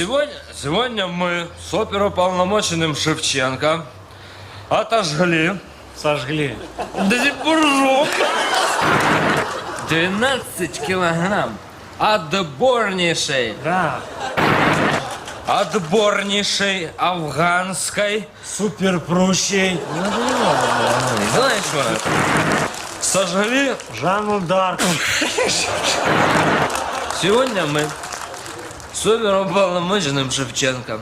Сегодня, сегодня мы с оперуполномоченным Шевченко отожгли Сожгли. пор жжем. 12 килограмм отборнейшей, Да. отборнейшей афганской Супер прущий. Знаешь что? Сожгли. Жанну Дарк. Сегодня мы с оперуполномоченным Шевченко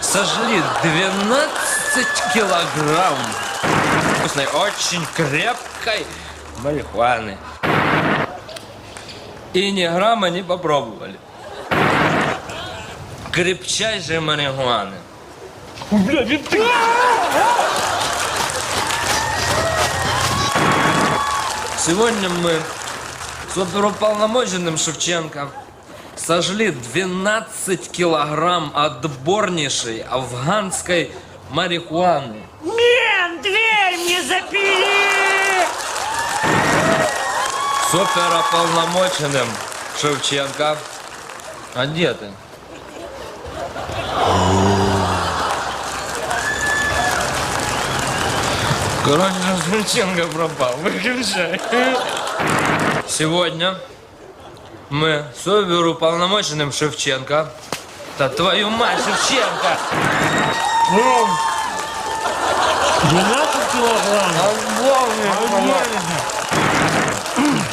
сожгли 12 килограмм вкусной, очень крепкой марихуаны. И ни грамма не попробовали. Крепчайшей марихуаны. Бля, винты. Сегодня мы с оперуполномоченным Шевченко сожгли 12 килограмм отборнейшей афганской марихуаны. Мен, дверь мне запили! С оперуполномоченным Шевченко. А где ты? Короче, Шевченко пропал. Выключай. Сегодня мы с оперуполномоченным Шевченко. Да твою мать, Шевченко! Ну, 12 килограмм.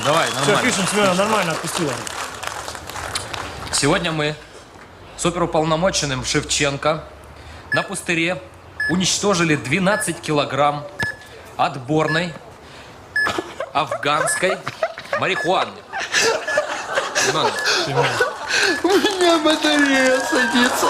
Давай, Все, нормально. пишем, Семена, нормально отпустила. Сегодня мы с оперуполномоченным Шевченко на пустыре уничтожили 12 килограмм отборной афганской марихуаны. Семен, У меня батарея садится.